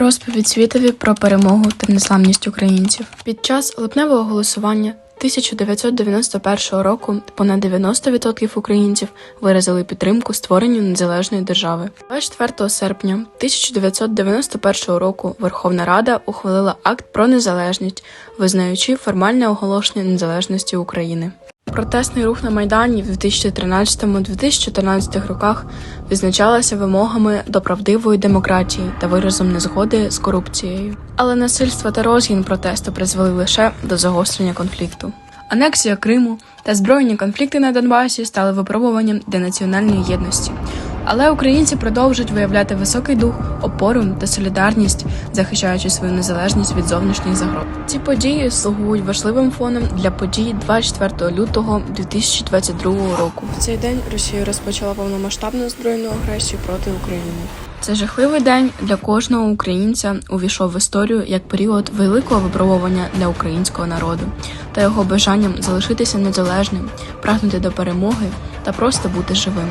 Розповідь світові про перемогу та незламність українців. Під час липневого голосування 1991 року понад 90% українців виразили підтримку створенню незалежної держави. 24 серпня 1991 року Верховна Рада ухвалила акт про незалежність, визнаючи формальне оголошення незалежності України. Протестний рух на Майдані в 2013-2014 роках визначалася вимогами до правдивої демократії та виразом незгоди з корупцією. Але насильство та розгін протесту призвели лише до загострення конфлікту. Анексія Криму та збройні конфлікти на Донбасі стали випробуванням для національної єдності. Але українці продовжують виявляти високий дух, опору та солідарність, захищаючи свою незалежність від зовнішніх загроз. Ці події слугують важливим фоном для подій 24 лютого 2022 року. В цей день Росія розпочала повномасштабну збройну агресію проти України. Це жахливий день для кожного українця увійшов в історію як період великого випробування для українського народу та його бажанням залишитися незалежним, прагнути до перемоги та просто бути живим.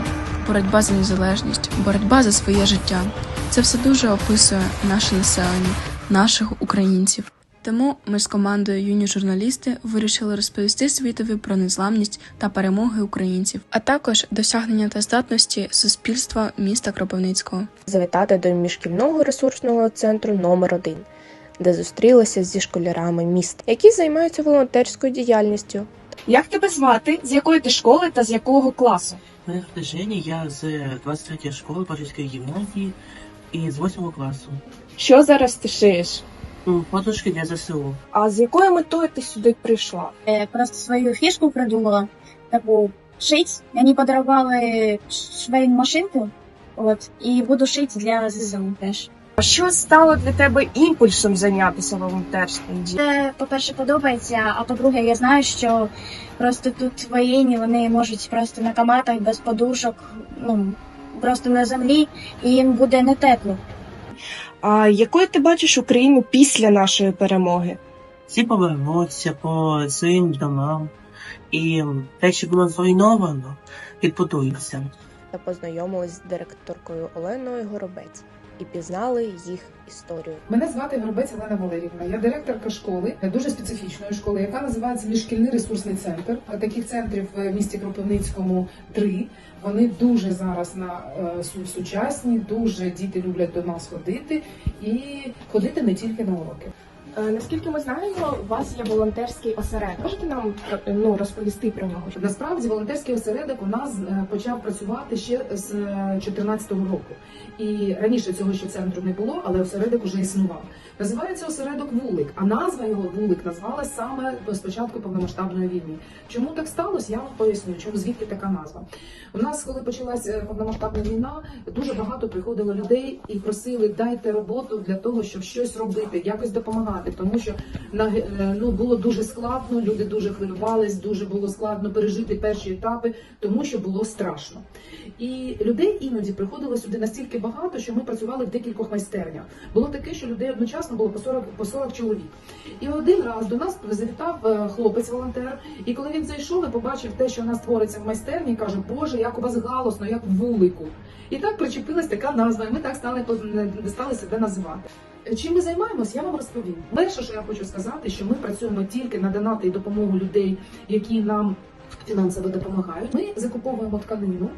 Боротьба за незалежність, боротьба за своє життя. Це все дуже описує наше населення, наших українців. Тому ми з командою юні журналісти вирішили розповісти світові про незламність та перемоги українців, а також досягнення та здатності суспільства міста Кропивницького. завітати до міжшкільного ресурсного центру номер 1 де зустрілася зі школярами міста, які займаються волонтерською діяльністю. Як тебе звати? З якої ти школи та з якого класу? Мене звати Женя, я з 23 школи Паризької гімназії і з 8 класу. Що зараз ти шиєш? Ну, Подушки для ЗСУ. А з якою метою ти сюди прийшла? Э, просто свою фишку придумала, такую шить. Они подаровали швейную машинку, вот, и буду шить для ЗСУ теж. А що стало для тебе імпульсом зайнятися волонтерством? Це, по-перше, подобається, а по-друге, я знаю, що просто тут воєнні, вони можуть просто на каматах без подушок, ну, просто на землі, і їм буде не тепло. А якою ти бачиш Україну після нашої перемоги? Всі повернуться по своїм домам. І те, що було зруйновано, відбудується. та познайомились з директоркою Оленою Горобець і пізнали їх історію. Мене звати Горбець Олена Валерівна. Я директорка школи, дуже специфічної школи, яка називається Міжшкільний ресурсний центр. Таких центрів в місті Кропивницькому три. Вони дуже зараз на е, сучасні, дуже діти люблять до нас ходити і ходити не тільки на уроки. Е, Наскільки ми знаємо, у вас є волонтерський осередок. Можете нам ну, розповісти про нього? Насправді волонтерський осередок у нас е, почав працювати ще з 2014 року. І раніше цього ще центру не було, але осередок уже існував. Називається осередок вулик, а назва його вулик назвалась саме з початку повномасштабної війни. Чому так сталося? Я вам поясню, чому звідки така назва. У нас, коли почалася повномасштабна війна, дуже багато приходило людей і просили дайте роботу для того, щоб щось робити, якось допомагати, тому що е, ну було дуже складно. Люди дуже хвилювались, дуже було складно пережити перші етапи, тому що було страшно. І людей іноді приходило сюди настільки багато, що ми працювали в декількох майстернях. Було таке, що людей одночасно було по 40, по 40 чоловік. І один раз до нас завітав е, хлопець-волонтер, і коли він зайшов і побачив те, що у нас твориться в майстерні, каже, Боже, як у вас галосно, як вулику. І так причепилась така назва, і ми так стали стали себе називати. Чим ми займаємось, я вам розповім. Перше, що я хочу сказати, що ми працюємо тільки на донати і допомогу людей, які нам фінансово допомагають. Ми закуповуємо тканину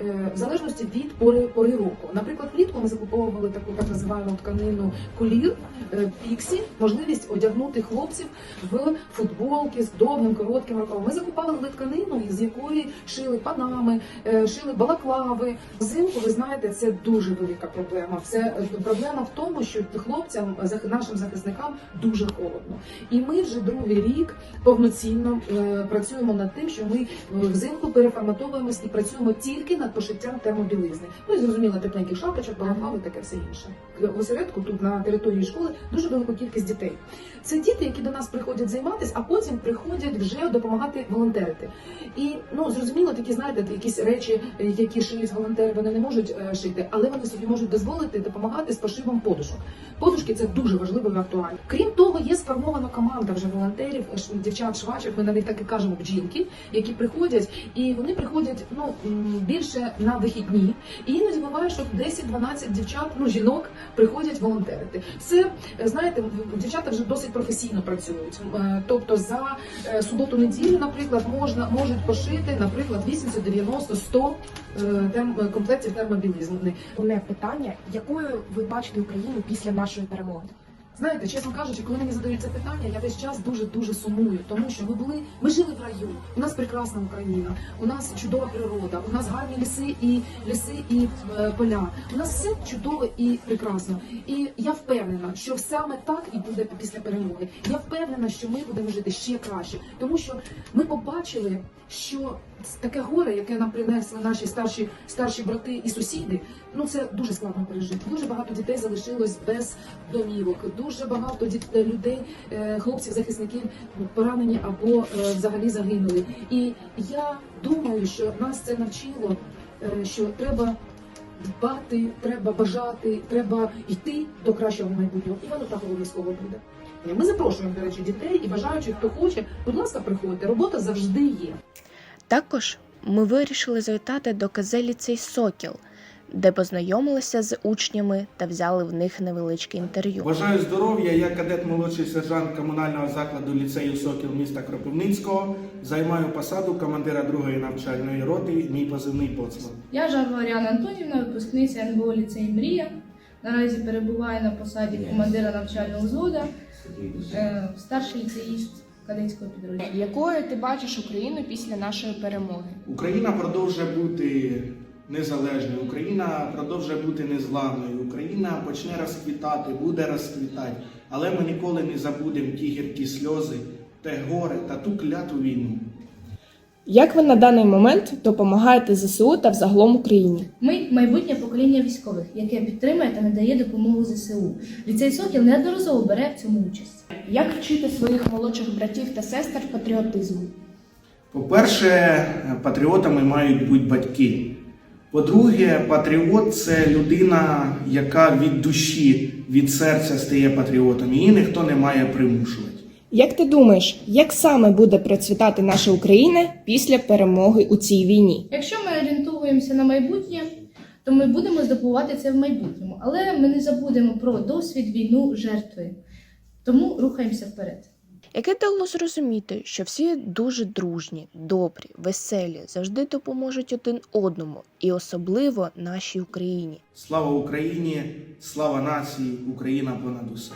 е, в залежності від пори пори року. Наприклад, влітку ми закуповували таку так називаємо тканину колір е, піксі, можливість одягнути хлопців в футболки з довгим коротким рукавом. Ми закуповували тканину, з якої шили панами, е, шили балаклави. Взимку, ви знаєте, це дуже велика проблема. Це проблема в тому, що хлопцям, нашим захисникам дуже холодно. І ми вже другий рік повноцінно працюємо над тим, що ми е, взимку переформатовуємось і працюємо тільки над пошиттям термобілизни. Ну і зрозуміло, тепленьких шапочок, балаклави, таке все інше. В осередку тут на території школи дуже велика кількість дітей. Це діти, які до нас приходять займатися, а потім приходять вже допомагати волонтерити. І ну зрозуміло, такі знаєте, якісь речі, е, які шиють волонтери, вони не можуть е, шити, але вони собі можуть дозволити допомагати з пошивом подушок. Подушки це дуже важливо і актуально. Крім того, є сформована команда вже волонтерів, дівчат швачок. Ми на них так і кажемо бджілки, які приходять, і вони приходять ну більше на вихідні. І іноді буває, що 10-12 дівчат, ну жінок приходять волонтерити. Це е, знаєте, дівчата вже досить професійно працюють. Е, Тобто за е, суботу-неділю, наприклад, можна можуть пошити, наприклад, 80, 90, 100 е, терм- комплектів термобілизни. Одне питання, якою ви бачите Україну після нашої перемоги? Знаєте, чесно кажучи, коли мені задають це питання, я весь час дуже дуже сумую, тому що ми були, ми жили в раю. У нас прекрасна Україна, у нас чудова природа, у нас гарні ліси і ліси і е, поля. У нас все чудово і прекрасно. І я впевнена, що саме так і буде після перемоги. Я впевнена, що ми будемо жити ще краще, тому що ми побачили, що таке горе, яке нам принесли наші старші старші брати і сусіди. Ну це дуже складно пережити. Дуже багато дітей залишилось без домівок. Дуже багато діт- людей, е, хлопців, захисників поранені або е, взагалі загинули. І я думаю, що нас це навчило, е, що треба дбати, треба бажати, треба йти до кращого майбутнього. І воно так обов'язково буде. Ми запрошуємо, до речі, дітей і бажаючих, хто хоче, будь ласка, приходьте. Робота завжди є. Також ми вирішили завітати до КЗ ліцей Сокіл, де познайомилися з учнями та взяли в них невеличке інтерв'ю. Бажаю здоров'я. Я кадет молодший сержант комунального закладу ліцею Сокіл міста Кропивницького. Займаю посаду командира другої навчальної роти. Мій позивний поцман. Я Жарва Аріана Антонівна, випускниця НБО ліцей Мрія. Наразі перебуваю на посаді командира навчального взводу, е, старший ліцеїст кадетського підрозділу. Якою ти бачиш Україну після нашої перемоги? Україна продовжує бути незалежною. Україна продовжує бути незламною. Україна почне розквітати, буде розквітати. Але ми ніколи не забудемо ті гіркі сльози, те горе та ту кляту війну. Як ви на даний момент допомагаєте ЗСУ та взагалом Україні? Ми майбутнє покоління військових, яке підтримує та надає допомогу ЗСУ. Ліцей Сокіл неодноразово бере в цьому участь. Як вчити своїх молодших братів та сестер патріотизму? По-перше, патріотами мають бути батьки. По-друге, патріот це людина, яка від душі, від серця стає патріотом. Її ніхто не має примушувати. Як ти думаєш, як саме буде процвітати наша Україна після перемоги у цій війні? Якщо ми орієнтуємося на майбутнє, то ми будемо здобувати це в майбутньому. Але ми не забудемо про досвід, війну, жертви. Тому рухаємося вперед. Яке дало зрозуміти, що всі дуже дружні, добрі, веселі, завжди допоможуть один одному, і особливо нашій Україні. Слава Україні, слава нації, Україна понад усе.